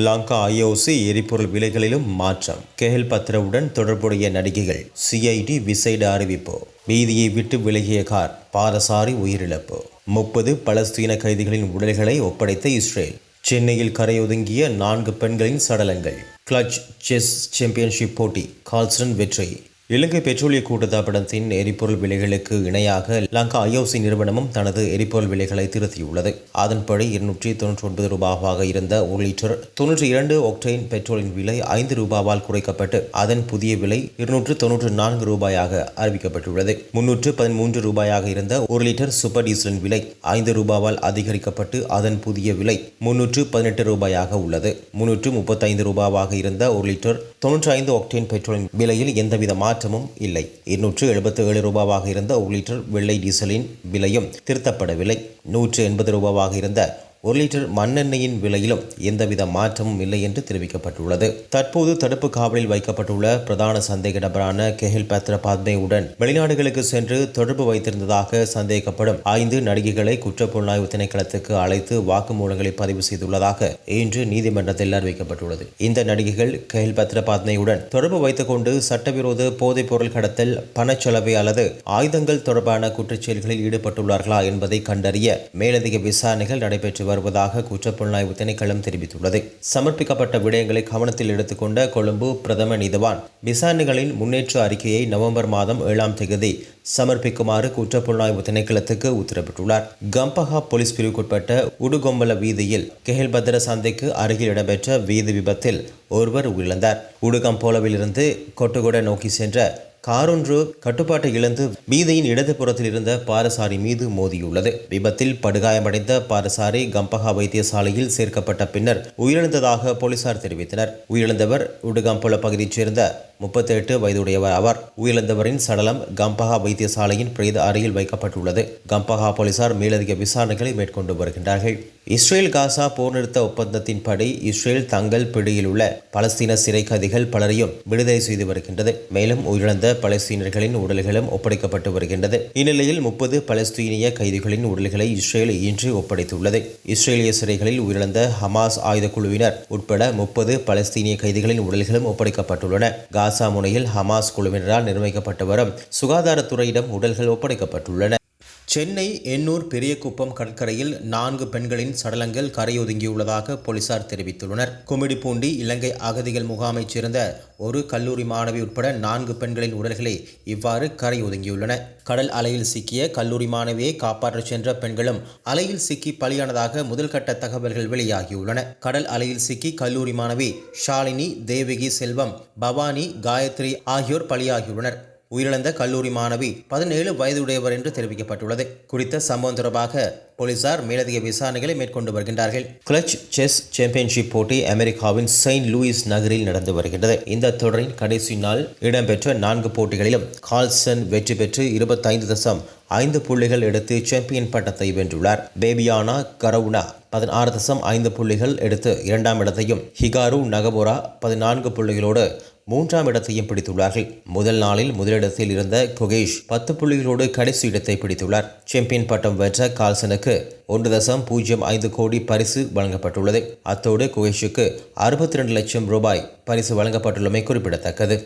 Lanka IOC எரிபொருள் விலைகளிலும் மாற்றம். Kegel பத்ரவுடன் தொடர்புடைய நடிகைகள் சிஐடி விசைடு அறிவிப்பு. வீதியை விட்டு விலகிய கார் பாரசாரி உயிரிழப்பு. முப்பது பலஸ்தீன கைதிகளின் உடல்களை ஒப்படைத்த இஸ்ரேல். சென்னையில் கரையொதுங்கிய நான்கு பெண்களின் சடலங்கள். கிளட்ச் செஸ் சாம்பியன்ஷிப் போட்டி கால்சன் வெற்றி. இலங்கை பெட்ரோலிய கூட்டுத்தாபனத்தின் எரிபொருள் விலைகளுக்கு இணையாக லங்கா ஐஓசி நிறுவனமும் தனது எரிபொருள் விலைகளை திருத்தியுள்ளது. அதன்படி இருநூற்றி தொன்னூற்றி ஒன்பது ரூபாவாக இருந்த ஒரு லிட்டர் தொன்னூற்றி இரண்டு ஒக்டைன் பெட்ரோலின் விலை ஐந்து ரூபாவால் குறைக்கப்பட்டு அதன் புதிய விலை இருநூற்று தொன்னூற்று நான்கு ரூபாயாக அறிவிக்கப்பட்டுள்ளது. முன்னூற்று பதிமூன்று ரூபாயாக இருந்த ஒரு லிட்டர் சூப்பர் டீசலின் விலை ஐந்து ரூபாவால் அதிகரிக்கப்பட்டு அதன் புதிய விலை முன்னூற்று பதினெட்டு ரூபாயாக உள்ளது. முன்னூற்று முப்பத்தைந்து ரூபாவாக இருந்த ஒரு லிட்டர் தொன்னூற்றி ஐந்து ஒக்டைன் பெட்ரோலின் விலையில் எந்தவித மாற்றமும் இல்லை. இருநூற்று எழுபத்தி ஏழு ரூபாவாக இருந்த ஒரு லிட்டர் வெள்ளை டீசலின் விலையும் திருத்தப்படவில்லை. நூற்று எண்பது ரூபாவாக இருந்த ஒரு லிட்டர் மண்ணெண்ணெயின் விலையிலும் எந்தவித மாற்றமும் இல்லை என்று தெரிவிக்கப்பட்டுள்ளது. தற்போது தடுப்பு காவலில் வைக்கப்பட்டுள்ள பிரதான சந்தேக நபரான கெஹில் பத்ர பாத்மேவுடன் வெளிநாடுகளுக்கு சென்று தொடர்பு வைத்திருந்ததாக சந்தேகப்படும் ஐந்து நடிகைகளை குற்றப்புலனாய்வு திணைக்களத்துக்கு அழைத்து வாக்குமூலங்களை பதிவு செய்துள்ளதாக இன்று நீதிமன்றத்தில் அறிவிக்கப்பட்டுள்ளது. இந்த நடிகைகள் கெஹில் பத்ர பாத்மேயுடன் தொடர்பு வைத்துக் கொண்டு சட்டவிரோத போதைப் பொருள் கடத்தல் பணச்செலவை அல்லது ஆயுதங்கள் தொடர்பான குற்றச்செயல்களில் ஈடுபட்டுள்ளார்களா என்பதை கண்டறிய மேலதிக விசாரணைகள் நடைபெற்று வருவதாக குற்றப்புலனாய்வு திணைக்களம் தெரிவித்துள்ளது. சமர்ப்பிக்கப்பட்ட விடயங்களை கவனத்தில் எடுத்துக்கொண்ட கொழும்பு பிரதம நீதவான் விசாரணைகளின் முன்னேற்ற அறிக்கையை நவம்பர் மாதம் ஏழாம் தேதி சமர்ப்பிக்குமாறு குற்றப்புலனாய்வு திணைக்களத்துக்கு உத்தரவிட்டுள்ளார். கம்பஹா போலீஸ் பிரிவுக்குட்பட்ட உடுகொம்பல வீதியில் கெஹல்பத்ர சந்தைக்கு அருகில் இடம்பெற்ற வீதி விபத்தில் ஒருவர் உயிரிழந்தார். உடுகம்போலவிலிருந்து கொட்டுகொட நோக்கி சென்ற காரொன்று கட்டுப்பாட்டை இழந்து வீதியின் இடதுபுறத்தில் இருந்த பாரசாரி மீது மோதியுள்ளது. விபத்தில் படுகாயமடைந்த பாரசாரி கம்பகா வைத்தியசாலையில் சேர்க்கப்பட்ட பின்னர் உயிரிழந்ததாக போலீசார் தெரிவித்தனர். உயிரிழந்தவர் உடுகம்புல பகுதியைச் சேர்ந்த முப்பத்தி எட்டு வயதுடையவர் அவர் உயிரிழந்தவரின் சடலம் கம்பகா வைத்தியசாலையின் பிரேத அறையில் வைக்கப்பட்டுள்ளது. கம்பகா போலீசார் மேலதிக விசாரணைகளை மேற்கொண்டு வருகின்றார்கள். இஸ்ரேல் காசா போர் நிறுத்த ஒப்பந்தத்தின்படி இஸ்ரேல் தங்கள் பிடியில் உள்ள பலஸ்தீன சிறை கைதிகள் பலரையும் விடுதலை செய்து வருகின்றது. மேலும் உயிரிழந்த பலஸ்தீனர்களின் உடல்களும் ஒப்படைக்கப்பட்டு வருகின்றது. இந்நிலையில் முப்பது பலஸ்தீனிய கைதிகளின் உடல்களை இஸ்ரேல் இன்று ஒப்படைத்துள்ளது. இஸ்ரேலிய சிறைகளில் உயிரிழந்த ஹமாஸ் ஆயுத குழுவினர் உட்பட முப்பது பலஸ்தீனிய கைதிகளின் உடல்களும் ஒப்படைக்கப்பட்டுள்ளன. காசா முனையில் ஹமாஸ் குழுவினரால் நிர்வகிக்கப்பட்டு வரும் சுகாதாரத்துறையிடம் உடல்கள் ஒப்படைக்கப்பட்டுள்ளன. சென்னை எண்ணூர் பெரியகுப்பம் கடற்கரையில் நான்கு பெண்களின் சடலங்கள் கரையொதுங்கியுள்ளதாக போலீசார் தெரிவித்துள்ளனர். குமிடிப்பூண்டி இலங்கை அகதிகள் முகாமைச் சேர்ந்த ஒரு கல்லூரி மாணவி உட்பட நான்கு பெண்களின் உடல்களை இவ்வாறு கரையொதுங்கியுள்ளன. கடல் அலையில் சிக்கிய கல்லூரி மாணவியை காப்பாற்றச் சென்ற பெண்களும் அலையில் சிக்கி பலியானதாக முதல்கட்ட தகவல்கள் வெளியாகியுள்ளன. கடல் அலையில் சிக்கி கல்லூரி மாணவி ஷாலினி தேவகி செல்வம் பவானி காயத்ரி ஆகியோர் பலியாகியுள்ளனர். உயிரிழந்த கல்லூரி மாணவி பதினேழு வயதுடையவர் என்று தெரிவிக்கப்பட்டுள்ளது. குறித்த சம்பவம் தொடர்பாக போலீசார் மேலதிக விசாரணைகளை மேற்கொண்டு வருகின்றார்கள். கிளச் செஸ் சாம்பியன்ஷிப் போட்டி அமெரிக்காவின் செயின்ட் லூயிஸ் நகரில் நடந்து வருகின்றது. இந்த தொடரின் கடைசி நாள் இடம்பெற்ற நான்கு போட்டிகளிலும் கால்சன் வெற்றி பெற்று இருபத்தைந்து தசம் ஐந்து புள்ளிகள் எடுத்து சாம்பியன் பட்டத்தை வென்றுள்ளார். பேபியானா கரவுனா பதினாறு தசம் ஐந்து புள்ளிகள் எடுத்து இரண்டாம் இடத்தையும் ஹிகாரு நகபுரா பதினான்கு புள்ளிகளோடு மூன்றாம் இடத்தையும் பிடித்துள்ளார்கள். முதல் நாளில் முதலிடத்தில் இருந்த குகேஷ் பத்து புள்ளிகளோடு கடைசி இடத்தை பிடித்துள்ளார். சாம்பியன் பட்டம் வென்ற கால்சனுக்கு ஒன்று தசம் பூஜ்ஜியம் ஐந்து கோடி பரிசு வழங்கப்பட்டுள்ளது. அத்தோடு குகேஷுக்கு அறுபத்தி ரெண்டு லட்சம் ரூபாய் பரிசு வழங்கப்பட்டுள்ளமை குறிப்பிடத்தக்கது.